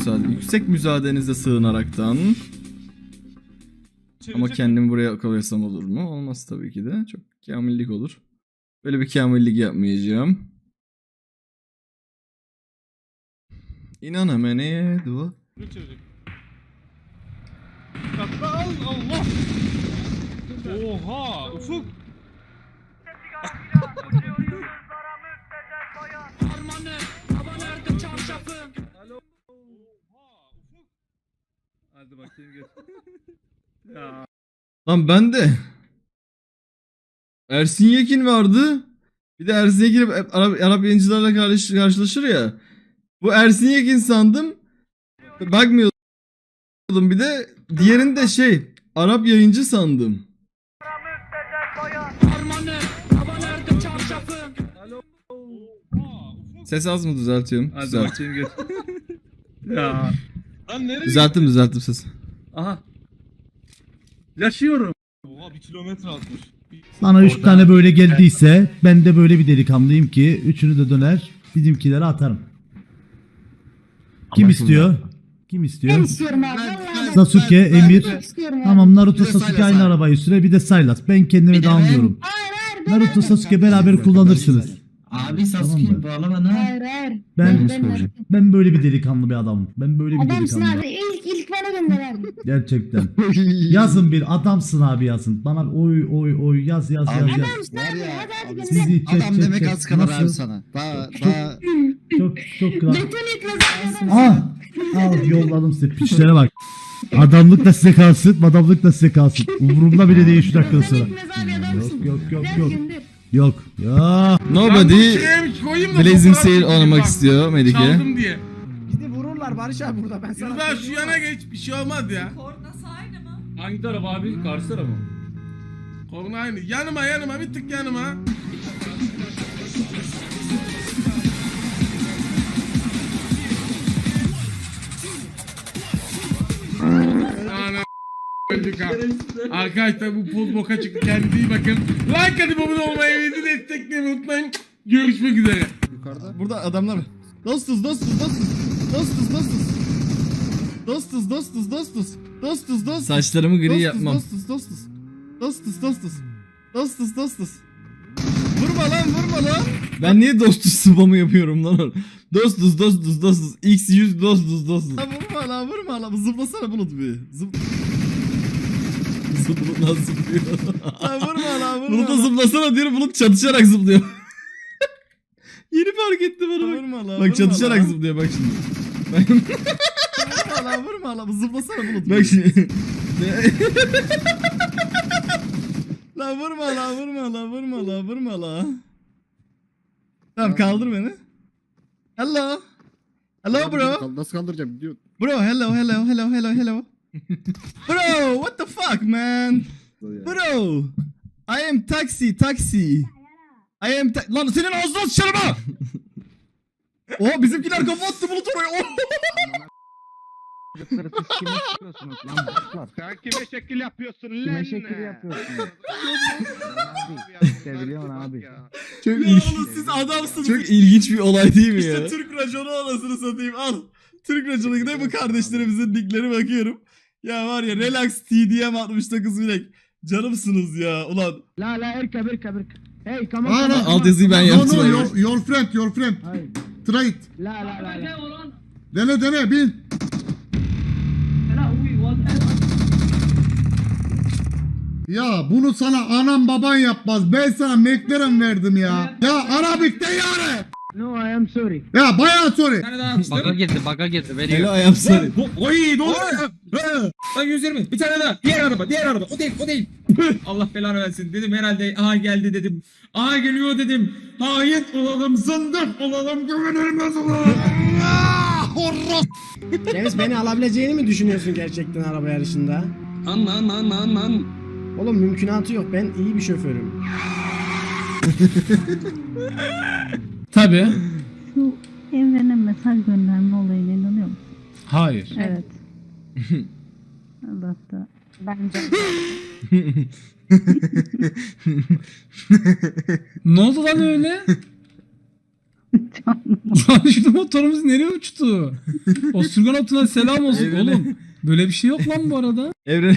müsaade, yüksek müsaadenize sığınaraktan ama kendimi buraya koyarsam olur mu? Olmaz tabii ki de. Çok kamillik olur. Böyle bir kamillik yapmayacağım. İnan hemen dua. Katla al Allah. Oha ufuk. Oha ufuk. Hadi bakayım gel. ya. Lan ben de Ersin Yekin vardı. Bir de Ersin Yekin Arap, Arap yayıncılarla karşı, karşılaşır ya. Bu Ersin Yekin sandım. Bakmıyordum bir de diğerini de şey Arap yayıncı sandım. Ses az mı düzeltiyorum? Hadi Düzelt. bakayım gel. ya. Lan nereye Düzelttim düzelttim ses. Aha. Yaşıyorum. Oha bir kilometre atmış. Bana üç tane böyle geldiyse ben de böyle bir delikanlıyım ki üçünü de döner bizimkilere atarım. Kim istiyor? Kim istiyor? Ben istiyorum abi. vallahi ben- Sasuke, Emir. Ben istiyorum abi. Tamam Naruto Bir de Sasuke Sylas aynı abi. arabayı süre bir de Sylas. Ben kendimi de anlıyorum. Hayır hayır. ben- Naruto Sasuke beraber kullanırsınız. Abi Sasuke Tamam mı? bağla bana. Hayır hayır. Ben ben, ben böyle bir delikanlı bir adamım. Ben böyle bir Adamsın delikanlı. abi. İlk ilk bana gönder abi. Gerçekten. Yazın bir adamsın abi yazın. Bana oy oy oy yaz yaz yaz yaz. Adamsın Var abi. ya, Hadi hadi abi gönder. Sizi çek Adam çek demek çek. az kalır abi Nasıl? sana. Daha daha Çok çok kral. Beton etmez adam. Aa, al yolladım size piçlere bak. Adamlık da size kalsın, adamlık da size kalsın. Umurumda bile değil şu dakika sonra. Etmez abi adamsın. Yok yok yok gönder. Yok. Ya. Nobody Blazing çekeyim oynamak istiyor Melike. Çaldım diye. Bizi vururlar Barış abi burada ben sana Yürü daha şu söyleyeyim yana geç bir şey olmaz ya. Kornası aynı mı? Hangi taraf abi? Karşı taraf mı? Korna aynı. Yanıma yanıma bir tık yanıma. Öldük ha. Arkadaşlar bu poz boka çıktı. Kendinize iyi bakın. Like atıp abone olmayı ve de desteklemeyi unutmayın. Görüşmek üzere. Burada adamlar. Dostuz dostuz dostuz. Dostuz dostuz. Dostuz dostuz dostuz. Dostuz dostuz. Saçlarımı gri Dostuz, yapmam. Dostuz dostuz. Dostuz dostuz. Dostuz dostuz. Vurma lan vurma lan. Ben niye dostuz spamı yapıyorum lan? Dostuz dostuz dostuz. X100 dostuz dostuz. Lan vurma lan vurma lan. Zıplasana bulut bir. Zıp Bulut nasıl zıplıyor? lan vurma lan vurma. Bulut'a lan. zıplasana diyorum Bulut çatışarak zıplıyor. Yeni fark ettim onu bak. Vurma lan. vurma Bak çatışarak lan. zıplıyor bak şimdi. Vurma lan vurma lan. Zıplasana bulut. Bak şimdi. Lan vurma lan vurma lan vurma lan vurma lan. Tamam kaldır beni. Hello. Hello bro. Nasıl kaldıracağım gidiyor. Bro hello hello hello hello hello. Bro what the fuck man. Bro. I am taxi taxi. I am ta- Lan senin ağzına sıçarım ha. Oh bizimkiler kafa attı bulut oraya. Oh. Sen kime şekil yapıyorsun lan? Kime şekil yapıyorsun? Seviyorsun abi. Çok Ya ilginç. oğlum siz adamsınız. Çok ilginç bir olay değil mi İşte ya? Türk raconu anasını satayım al. Türk raconu gideyim bu kardeşlerimizin nickleri bakıyorum. Ya var ya relax TDM 69 bilek. Canımsınız ya ulan. La la erkek erkek erkek. Hey come on. Aa, come on, come Alt on. yazıyı ben No yaptım. no your, your friend your friend. Hayır. Try it. La la la la. Dene dene bin. Ya bunu sana anan baban yapmaz. Ben sana McLaren verdim ya. Ya Arabik yani. No I am sorry. Ya bayağı sorry. Baga girdi, baga girdi. Veriyor. Hello I am sorry. Oy ne oluyor? Lan 120. Bir tane daha. Diğer araba, diğer araba. O değil, o değil. Allah belanı versin. Dedim herhalde aha geldi dedim. Aha geliyor dedim. Hain olalım, zındık olalım, güvenilmez olalım. Deniz beni alabileceğini mi düşünüyorsun gerçekten araba yarışında? An an an an an. Oğlum mümkünatı yok ben iyi bir şoförüm. Tabii. Şu evrene mesaj gönderme olayına inanıyor musun? Hayır. Evet. Allah da. Bence. Ne oldu lan öyle? Şu motorumuz nereye uçtu? Osturgan otuna selam olsun Evrene. oğlum. Böyle bir şey yok lan bu arada. Evren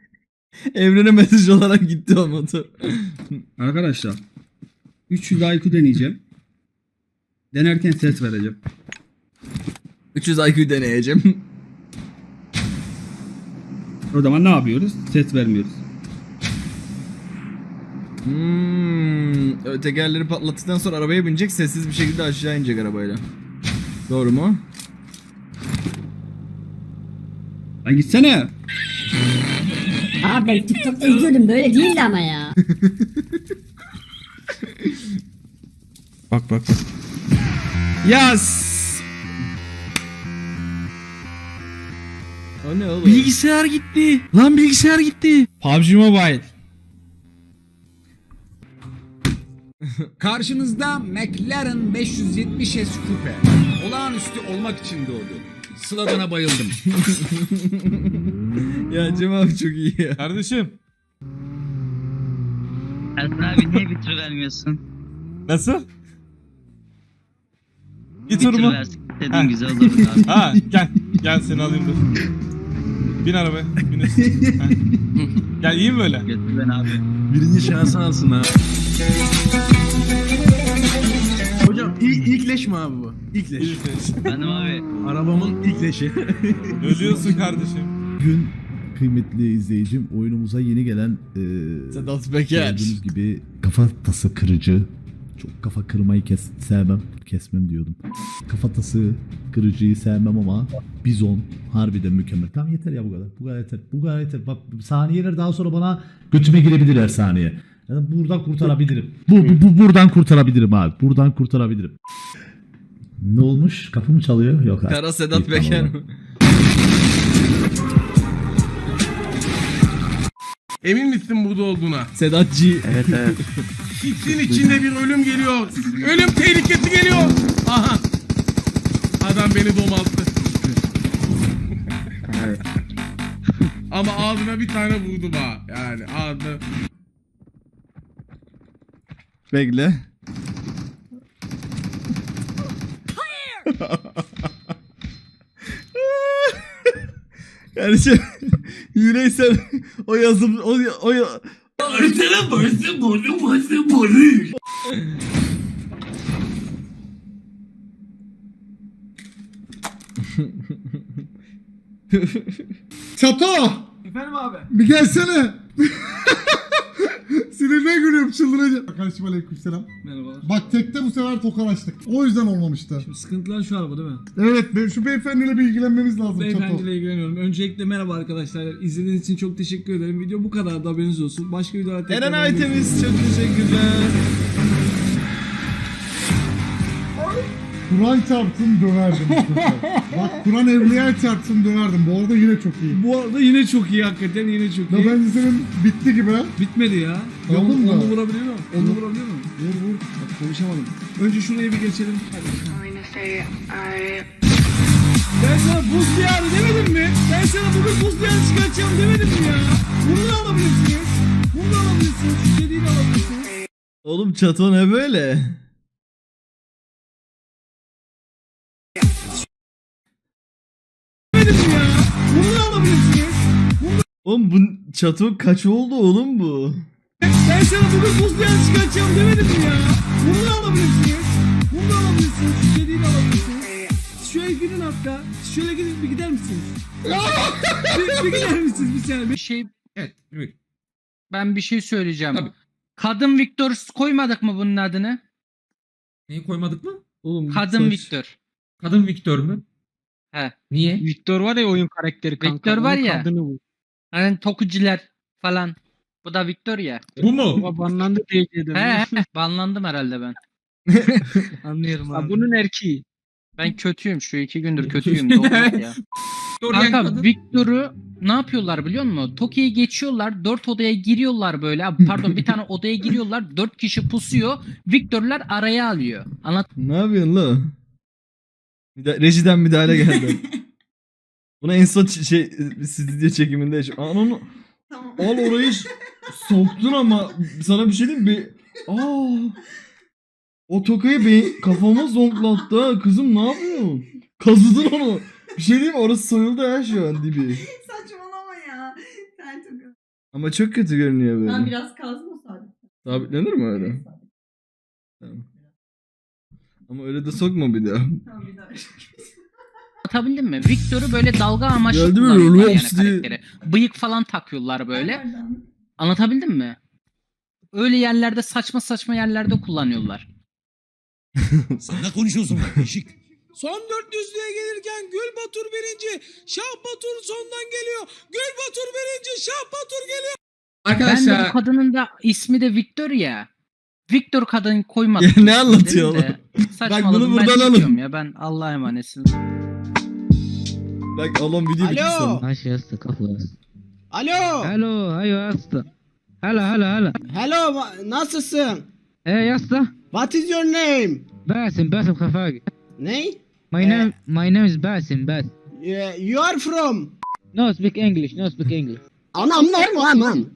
Evrene mesaj olarak gitti o motor. Arkadaşlar 300 IQ deneyeceğim. Denerken ses vereceğim. 300 IQ deneyeceğim. O zaman ne yapıyoruz? Ses vermiyoruz. Hmm, tekerleri patlattıktan sonra arabaya binecek sessiz bir şekilde aşağı inecek arabayla. Doğru mu? Lan gitsene. Abi ben TikTok'ta izliyordum böyle değildi ama ya. Bak bak bak. Yas. O ne oğlum? Bilgisayar gitti. Lan bilgisayar gitti. PUBG Mobile. Karşınızda McLaren 570S Coupe. Olağanüstü olmak için doğdu. Slogan'a bayıldım. ya Cem abi çok iyi ya. Kardeşim. Ersin abi niye bir tur vermiyorsun? Nasıl? Bir tur mu? dedim güzel olur abi. Ha gel. Gel seni alayım dur. Bin arabaya. Bin üstüne. Ha. Gel iyi mi böyle? Götür ben abi. Birinci şansı alsın ha. Hocam ilk, ilk leş mi abi bu? İlk leş. İyi seni. Benim abi. Arabamın ilk leşi. Ölüyorsun kardeşim. Gün kıymetli izleyicim oyunumuza yeni gelen e, Sedat Peker. gördüğünüz gibi kafa tası kırıcı. Çok kafa kırmayı kes, sevmem. Kesmem diyordum. Kafatası kırıcıyı sevmem ama bizon harbiden mükemmel. Tamam yeter ya bu kadar. Bu kadar yeter. Bu kadar yeter. Bak saniyeler daha sonra bana götüme girebilir her saniye. Yani buradan kurtarabilirim. Bu, bu, bu- buradan kurtarabilirim abi. Buradan kurtarabilirim. Ne olmuş? Kapı mı çalıyor? Yok abi. Kara Sedat tamam. mi? Emin misin burada olduğuna? Sedat G. Evet evet. Fitin içinde bir ölüm geliyor. Ölüm tehlikesi geliyor. Aha. Adam beni domalttı. Ama ağzına bir tane vurdum ha. Yani ağzına. Bekle. Kardeşim yüreysel o yazım o o ya- Çato! Efendim abi. Bir gelsene. Sinirden gülüyorum çıldıracağım. Kardeşim aleykümselam. Merhabalar. Bak tekte bu sefer tokalaştık. O yüzden olmamıştı. Sıkıntılar şu araba değil mi? Evet be- şu beyefendiyle bir ilgilenmemiz lazım Çato. Beyefendiyle ilgileniyorum. Öncelikle merhaba arkadaşlar. İzlediğiniz için çok teşekkür ederim. Video bu kadar da haberiniz olsun. Başka videolarda tekrar Eren Aytemiz çok teşekkürler. Kur'an çarpsın döverdim. bu sefer. Bak Kur'an evliya çarpsın döverdim. Bu arada yine çok iyi. Bu arada yine çok iyi hakikaten yine çok Ya iyi. bence senin bitti gibi. ha. Bitmedi ya. Onu, mı? onu vurabiliyor mu? Onu vurabiliyor mu? Vur vur. Bak konuşamadım. Önce şuraya bir geçelim. Hadi. Ben sana buz diyarı demedim mi? Ben sana bugün buz diyarı çıkartacağım demedim mi ya? Bunu da alabilirsiniz. Bunu da alabilirsiniz. Şu dediğini alabilirsiniz. Oğlum çato ne böyle? Demedim ya? Bunu da alabilirsiniz. Oğlum bu çato kaç oldu oğlum bu? Ben sana bugün buz diyarı çıkartacağım demedim mi ya? Bunu da alabilirsiniz. Bunu da alabilirsiniz. Şu dediğini alabilirsiniz. Şöyle gidin hatta. Şöyle gidin bir gider misiniz? bir, bir gider misiniz bir saniye? Bir şey... Evet. buyur. Ben bir şey söyleyeceğim. Tabii. Kadın Victor koymadık mı bunun adını? Neyi koymadık mı? Oğlum Kadın saç- Victor. Kadın Victor mu? He. Niye? Victor var ya oyun karakteri kanka. Victor var onun ya. Kadını bu. Hani tokuciler falan. Bu da Victor ya. Bu mu? Baba banlandı diye dedim. He, he. banlandım herhalde ben. Anlıyorum abi. Bunun erkeği. Ben kötüyüm şu iki gündür kötüyüm. Doğru ya. Kanka kadın. Victor'u ne yapıyorlar biliyor musun? Toki'ye geçiyorlar. Dört odaya giriyorlar böyle. Abi Pardon bir tane odaya giriyorlar. Dört kişi pusuyor. Victor'lar araya alıyor. Anlat. Ne yapıyorsun la? Müda- rejiden müdahale geldi. Buna en son ç- şey stüdyo çekiminde yaşa. Ananı al orayı ş- soktun ama sana bir şey diyeyim mi? Aa. O tokayı beyin, kafama zonklattı ha. Kızım ne yapıyorsun? Kazıdın onu. Bir şey diyeyim mi? Orası soyuldu ya şu an dibi. Saçmalama ya. Sen çok Ama çok kötü görünüyor böyle. Ben biraz kazdım o sadece. Sabitlenir mi öyle? Tamam. Ama öyle de sokma bir daha. Tamam bir daha. Anlatabildim mi? Victor'u böyle dalga amaçlı Geldi mi kullanıyorlar yani diye. karakteri. Bıyık falan takıyorlar böyle. Anlatabildim mi? Öyle yerlerde saçma saçma yerlerde kullanıyorlar. Sen ne konuşuyorsun Işık? Son 400'lüğe gelirken Gül Batur birinci. Şah Batur sondan geliyor. Gül Batur birinci. Şah Batur geliyor. Ben de Arkadaşlar bu kadının da ismi de Victor ya. Victor kadın koymadı. Ya ne anlatıyor de, Saçmaladım bunu ben buradan alın. ya ben Allah'a emanetsin. Bak Allah'ım video Alo. sana. Maş yasta kafa. Alo. Hello, hayo yasta. Hala hala hala. Hello. va- Nasılsın? E yasta. What is your name? Basim, Basim Khafagi. Ne? My Eh. name, my name is Basim, Bas. Yeah, you are from? No speak English, no speak English. Anam normal aman.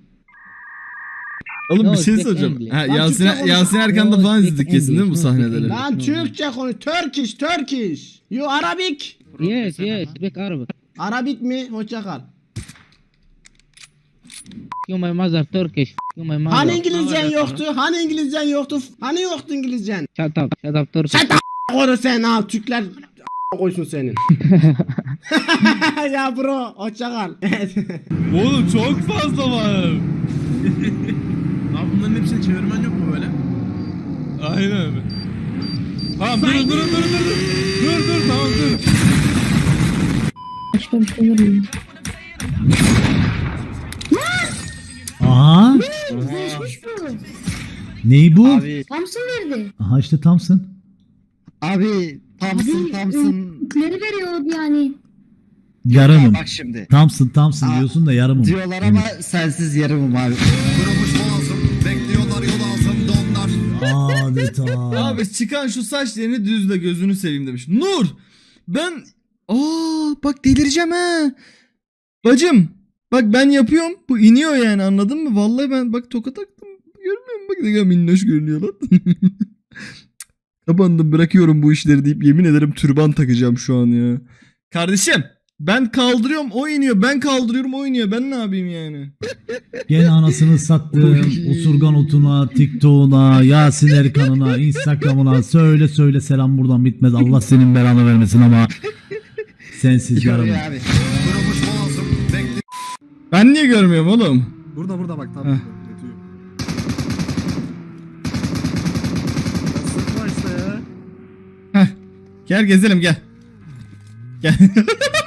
Oğlum bir şey soracağım. Ha, Lan Yasin, Türkçe konuş. Yasin Erkan'da falan izledik kesin değil mi bu English, no, speak sahneleri? Ben Türkçe konuş. Turkish, Turkish. You Arabic? Yes, yes, speak Arabic. Arabik mi? Hoşça kal. You my mother Turkish. You my mother. Hani İngilizcen yoktu? Hani İngilizcen yoktu? Hani yoktu İngilizcen? Shut up, shut up Turkish. Shut up! Koru sen ha Türkler koysun senin. ya bro hoşça kal. Oğlum çok fazla var. Abi hepsini çevirmen yok mu böyle? Aynen. Tamam durun durun durun durun. Dur dur tamam dur. Şey olur mu? Aha. Değişmiş bu. Ney bu? Thompson verdi. Aha işte Thompson. Abi Thompson Yükleri veriyordu yani. Yarımım. şimdi. Thompson Thompson diyorsun da yarımım. Diyorlar ama sensiz yarımım abi. Adeta. Abi çıkan şu saç yerini düzle gözünü seveyim demiş. Nur! Ben... Aa bak delireceğim ha. Bacım. Bak ben yapıyorum. Bu iniyor yani anladın mı? Vallahi ben bak toka taktım. Görmüyor musun? Bak ne kadar minnoş görünüyor lan. Kapandım bırakıyorum bu işleri deyip yemin ederim türban takacağım şu an ya. Kardeşim ben kaldırıyorum o iniyor. Ben kaldırıyorum o iniyor. Ben ne yapayım yani? Gene anasını sattım. Usurgan otuna, TikTok'una, Yasin Erkan'ına, Instagram'ına. Söyle söyle selam buradan bitmez. Allah senin belanı vermesin ama. Sensiz yarım. Ben niye görmüyorum oğlum? Burada burada bak tam. Heh. Sıkma işte ya. Gel gezelim gel. Gel.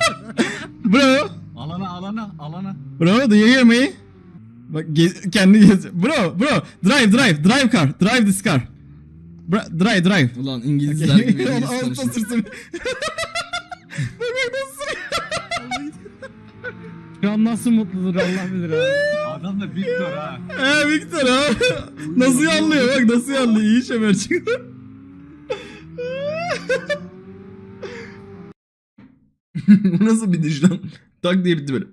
Bro. Alana alana alana. Bro do you hear me? Bak ge- kendi gez. Bro bro drive drive drive car drive this car. Bro, drive drive. Ulan İngilizler gibi Onu İngiliz konuşuyor. sırsın. Bak Şu an nasıl mutludur Allah bilir abi. Adam da Victor ha. He Victor ha. Nasıl yanlıyor bak nasıl yanlıyor. İyi şemer çıktı. Bu nasıl bir diş lan? Tak diye bitti böyle.